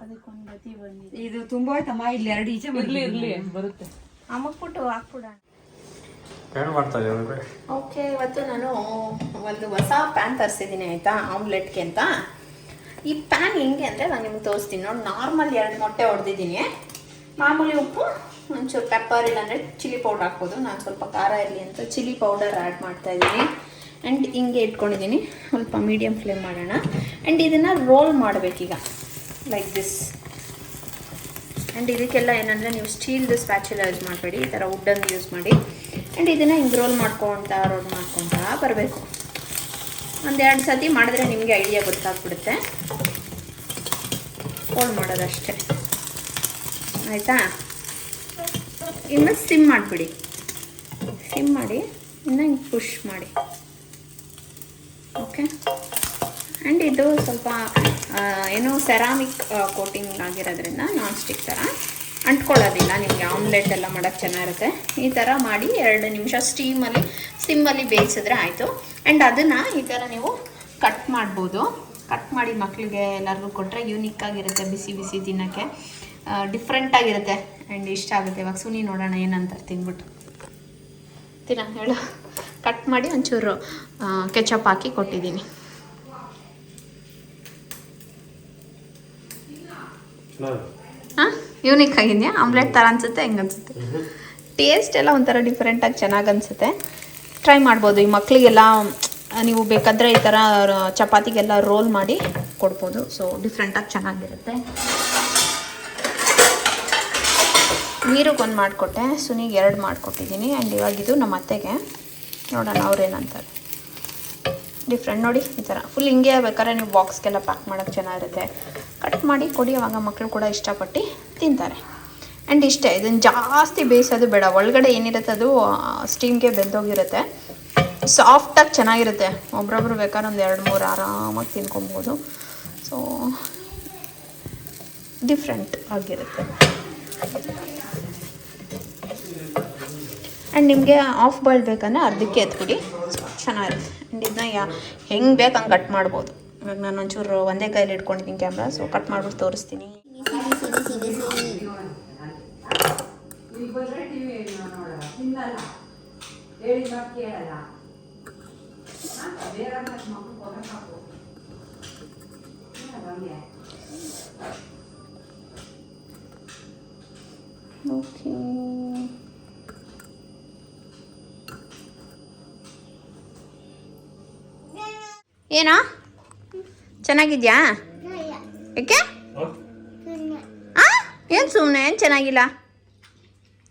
ಅದಕ್ಕೊಂದು ಗತಿ ಬಂದಿದೆ ಇದು ತುಂಬ ಆಯ್ತಮ್ಮ ಇಲ್ಲಿ ಎರಡು ಈಚೆ ಇರ್ಲಿ ಇರಲಿ ಬರುತ್ತೆ ಅಮ್ಮಕ್ಬಿಟ್ಟು ಹಾಕ್ಬಿಡ ಏನು ಮಾಡ್ತಾ ಇದ್ದಾರೆ. ಓಕೆ ಇವತ್ತು ನಾನು ಒಂದು ಹೊಸ ಪ್ಯಾನ್ ತರಿಸಿದ್ದೀನಿ, ಆಯಿತಾ? ಆಮ್ಲೆಟ್ಗೆ ಅಂತ. ಈ ಪ್ಯಾನ್ ಹೆಂಗೆ ಅಂದರೆ ನಾನು ನಿಮ್ಗೆ ತೋರಿಸ್ತೀನಿ ನೋಡಿ. ನಾರ್ಮಲ್ ಎರಡು ಮೊಟ್ಟೆ ಹೊಡೆದಿದ್ದೀನಿ ಮಾಮೂಲಿ ಉಪ್ಪು, ಒಂಚೂರು ಪೆಪ್ಪರ್ ಇಲ್ಲಾಂದರೆ ಚಿಲ್ಲಿ ಪೌಡರ್ ಹಾಕ್ಬೋದು. ನಾನು ಸ್ವಲ್ಪ ಖಾರ ಇರಲಿ ಅಂತ ಚಿಲ್ಲಿ ಪೌಡರ್ ಆ್ಯಡ್ ಮಾಡ್ತಾ ಇದ್ದೀನಿ. ಆ್ಯಂಡ್ ಹಿಂಗೆ ಇಟ್ಕೊಂಡಿದ್ದೀನಿ. ಸ್ವಲ್ಪ ಮೀಡಿಯಮ್ ಫ್ಲೇಮ್ ಮಾಡೋಣ. ಆ್ಯಂಡ್ ಇದನ್ನು ರೋಲ್ ಮಾಡಬೇಕೀಗ. ಲೈಕ್ ದಿಸ್ ಆ್ಯಂಡ್ ಇದಕ್ಕೆಲ್ಲ ಏನಂದರೆ ನೀವು ಸ್ಟೀಲ್ದು ಸ್ಪ್ಯಾಚುಲ ಯೂಸ್ ಮಾಡಬೇಡಿ. ಈ ಥರ ವುಡ್ಡನ್ನು ಯೂಸ್ ಮಾಡಿ. ಆ್ಯಂಡ್ ಇದನ್ನು ಹಿಂಗೆ ರೋಲ್ ಮಾಡ್ಕೊತ ರೋಲ್ ಮಾಡ್ಕೊತ ಬರಬೇಕು. ಒಂದೆರಡು ಸತಿ ಮಾಡಿದ್ರೆ ನಿಮಗೆ ಐಡಿಯಾ ಗೊತ್ತಾಗ್ಬಿಡುತ್ತೆ. ರೋಲ್ ಮಾಡೋದಷ್ಟೇ. ಆಯಿತಾ? ಇನ್ನು ಸಿಮ್ ಮಾಡಿಬಿಡಿ. ಸಿಮ್ ಮಾಡಿ, ಇನ್ನು ಹಿಂಗೆ ಪುಷ್ ಮಾಡಿ. ಓಕೆ ಆ್ಯಂಡ್ ಇದು ಸ್ವಲ್ಪ ಏನು ಸೆರಾಮಿಕ್ ಕೋಟಿಂಗ್ ಆಗಿರೋದ್ರಿಂದ ನಾನ್ ಸ್ಟಿಕ್ ಥರ ಅಂಟ್ಕೊಳ್ಳೋದಿಲ್ಲ ನಿಮಗೆ ಆಮ್ಲೆಟ್ ಎಲ್ಲ ಮಾಡೋಕ್ಕೆ ಚೆನ್ನಾಗಿರುತ್ತೆ. ಈ ಥರ ಮಾಡಿ ಎರಡು ನಿಮಿಷ ಸ್ಟೀಮಲ್ಲಿ ಸಿಮ್ಮಲ್ಲಿ ಬೇಯಿಸಿದ್ರೆ ಆಯಿತು. ಆ್ಯಂಡ್ ಅದನ್ನು ಈ ಥರ ನೀವು ಕಟ್ ಮಾಡ್ಬೋದು. ಕಟ್ ಮಾಡಿ ಮಕ್ಕಳಿಗೆ ಎಲ್ಲರಿಗೂ ಕೊಟ್ಟರೆ ಯೂನಿಕ್ ಆಗಿರುತ್ತೆ ಬಿಸಿ ಬಿಸಿ ತಿನ್ನೋಕ್ಕೆ. ಡಿಫ್ರೆಂಟಾಗಿರುತ್ತೆ ಆ್ಯಂಡ್ ಇಷ್ಟ ಆಗುತ್ತೆ. ಇವಾಗ ಸುನಿ ನೋಡೋಣ ಏನಂತಾರೆ ತಿಂದ್ಬಿಟ್ಟು ತಿನ್ನ ಹೇಳು. ಕಟ್ ಮಾಡಿ ಒಂಚೂರು ಕೆಚಪ್ ಹಾಕಿ ಕೊಟ್ಟಿದ್ದೀನಿ. ಹಾಂ? ಯೂನಿಕ್ ಆಗಿದೆಯಾ? ಆಮ್ಲೆಟ್ ಥರ ಅನಿಸುತ್ತೆ ಹೆಂಗೆ ಅನಿಸುತ್ತೆ? ಟೇಸ್ಟ್ ಎಲ್ಲ ಒಂಥರ ಡಿಫ್ರೆಂಟಾಗಿ ಚೆನ್ನಾಗಿ ಅನಿಸುತ್ತೆ. ಟ್ರೈ ಮಾಡ್ಬೋದು. ಈ ಮಕ್ಕಳಿಗೆಲ್ಲ ನೀವು ಬೇಕಾದರೆ ಈ ಥರ ಚಪಾತಿಗೆಲ್ಲ ರೋಲ್ ಮಾಡಿ ಕೊಡ್ಬೋದು. ಸೊ ಡಿಫ್ರೆಂಟಾಗಿ ಚೆನ್ನಾಗಿರುತ್ತೆ. ನೀರಿಗೊಂದು ಮಾಡಿಕೊಟ್ಟೆ. ಸುನಿಗೆ ಎರಡು ಮಾಡಿಕೊಟ್ಟಿದ್ದೀನಿ. ಆ್ಯಂಡ್ ಇವಾಗ ಇದು ನಮ್ಮ ಅತ್ತೆಗೆ. ನೋಡೋಣ ಅವ್ರೇನಂತಾರೆ ಡಿಫ್ರೆಂಟ್ ನೋಡಿ ಈ ಥರ ಫುಲ್ ಹಿಂಗೆ ಬೇಕಾದ್ರೆ ನೀವು ಬಾಕ್ಸ್ಗೆಲ್ಲ ಪ್ಯಾಕ್ ಮಾಡೋಕ್ಕೆ ಚೆನ್ನಾಗಿರುತ್ತೆ. ಕಟ್ ಮಾಡಿ ಕೊಡಿ, ಅವಾಗ ಮಕ್ಕಳು ಕೂಡ ಇಷ್ಟಪಟ್ಟು ತಿಂತಾರೆ. ಆ್ಯಂಡ್ ಇಷ್ಟೇ ಇದನ್ನು ಜಾಸ್ತಿ ಬೇಯಿಸೋದು ಬೇಡ. ಒಳಗಡೆ ಏನಿರುತ್ತೆ ಅದು ಸ್ಟೀಮ್ಗೆ ಬೆಂದೋಗಿರುತ್ತೆ. ಸಾಫ್ಟಾಗಿ ಚೆನ್ನಾಗಿರುತ್ತೆ. ಒಬ್ರೊಬ್ರು ಬೇಕಾದ್ರೆ ಒಂದು ಎರಡು ಮೂರು ಆರಾಮಾಗಿ ತಿನ್ಕೊಬೋದು. ಸೊ ಡಿಫ್ರೆಂಟ್ ಆಗಿರುತ್ತೆ. ಆ್ಯಂಡ್ ನಿಮಗೆ ಆಫ್ ಬಾಯ್ಲ್ ಬೇಕಂದ್ರೆ ಅರ್ಧಕ್ಕೆ ಎತ್ಬಿಡಿ. ಚೆನ್ನಾಗಿರುತ್ತೆ. ಆ್ಯಂಡ್ ಇದನ್ನ ಯಾ, ಹೆಂಗೆ ಬೇಕು ಹಂಗೆ ಕಟ್ ಮಾಡ್ಬೋದು. ಇವಾಗ ನಾನು ಒಂಚೂರು ಒಂದೇ ಕೈಯಲ್ಲಿ ಇಟ್ಕೊಂಡಿದ್ದೀನಿ ಕ್ಯಾಮ್ರಾ ಸೊ ಕಟ್ ಮಾಡ್ಬಿಟ್ಟು ತೋರಿಸ್ತೀನಿ. ಓಕೆ ಏನಾ? ಚೆನ್ನಾಗಿದ್ಯಾ? ಯಾಕೆ? ಆ? ಏನು ಸುಮ್ಮನೆ ಏನು ಚೆನ್ನಾಗಿಲ್ಲ?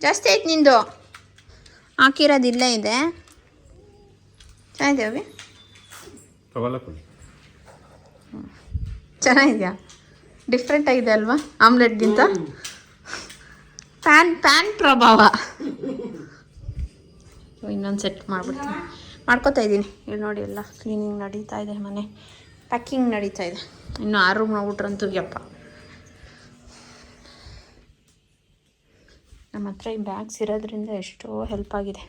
ಜಾಸ್ತಿ ಆಯ್ತು ನಿಂದು. ಹಾಕಿರೋದು ಇಲ್ಲೇ ಇದೆ. ಚೆನ್ನಾಗಿದ್ದೇವೆ ಚೆನ್ನಾಗಿದೆಯಾ? ಡಿಫ್ರೆಂಟ್ ಆಗಿದೆ ಅಲ್ವಾ? ಆಮ್ಲೆಟ್ಗಿಂತ? ಪ್ಯಾನ್ ಪ್ಯಾನ್ ಪ್ರಭಾವ. ಇನ್ನೊಂದು ಸೆಟ್ ಮಾಡ್ಬಿಡ್ತೀನಿ. ಮಾಡ್ಕೋತಾ ಇದ್ದೀನಿ. ಇಲ್ಲಿ ನೋಡಿ ಎಲ್ಲ ಕ್ಲೀನಿಂಗ್ ನಡೀತಾ ಇದೆ ಮನೆ. ಪ್ಯಾಕಿಂಗ್ ನಡೀತಾ ಇದೆ. ಇನ್ನು ಆರು ರೂಮ್ ನೋಡ್ಬಿಟ್ರಂತೂ ಯಪ್ಪ. ನಮ್ಮ ಹತ್ರ ಈ ಬ್ಯಾಗ್ಸ್ ಇರೋದ್ರಿಂದ ಎಷ್ಟೋ ಹೆಲ್ಪ್ ಆಗಿದೆ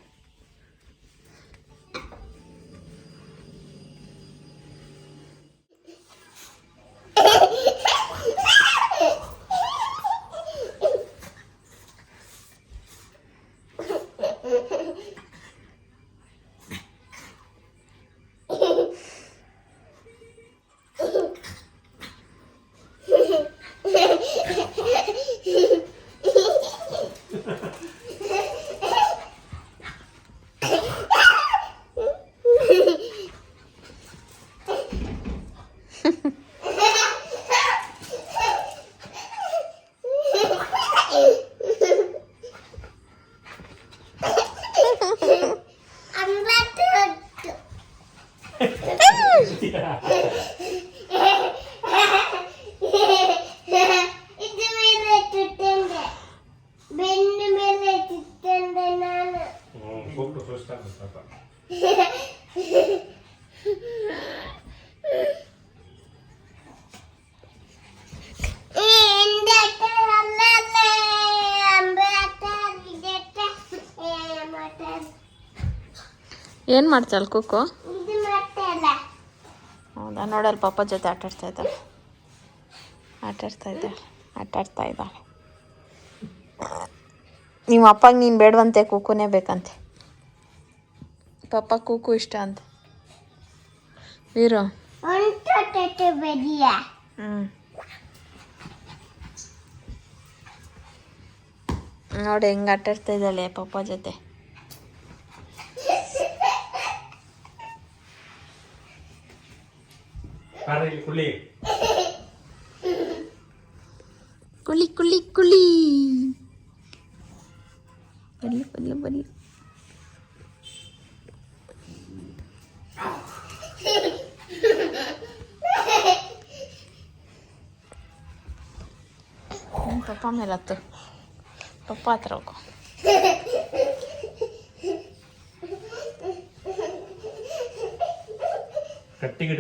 ಇದು ಮೇಲೆ ಇಟ್ಟಿಟ್ಟಂದೆ ಬೆನ್ನ ಮೇಲೆ ಇಟ್ಟಿಟ್ಟಂದೆ ನಾನು ಹೋಗ್ಬಿಟ್ಟು ಫಸ್ಟ್ ಆಗುತ್ತೆ ಪಾಪ ಏನು ಮಾಡ್ತಾಳ ಕುಕ್ಕು ಹೌದಾ ನೋಡಲ್ಲ ಪಾಪ ಜೊತೆ ಆಟ ಆಡ್ತಾ ಇದ್ದಾಳೆ ಆಟ ಆಡ್ತಾ ಇದ್ದಾಳೆ. ಆಟ ಆಡ್ತಾ ಇದ್ದಾಳೆ ನಿಮ್ಮ ಅಪ್ಪಗೆ ನೀನು ಬೇಡವಂತೆ ಕುಕ್ಕುನೇ ಬೇಕಂತೆ. ಪಾಪ ಕುಕ್ಕು ಇಷ್ಟ ಅಂತ. ವೀರು. ಹ್ಞೂ ನೋಡಿ ಹೆಂಗೆ ಆಟಾಡ್ತಾ ಇದ್ದಾಳೆ ಪಾಪ ಜೊತೆ. ಕಾರಣ ಇಲ್ಲಿ ಕುಳ್ಳಿ ಕುಳಿ ಕುಳಿ ಕುಳಿ ಬಲ್ಲ ಬಲ್ಲ ಬಲ್ಲ ಹ್ಮ್, ಪಪ್ಪ ಮೇಲೆ ಹತ್ತು ಪಪ್ಪ ಹತ್ರ ಹೋಗು ಕಟ್ಟಿಗೆ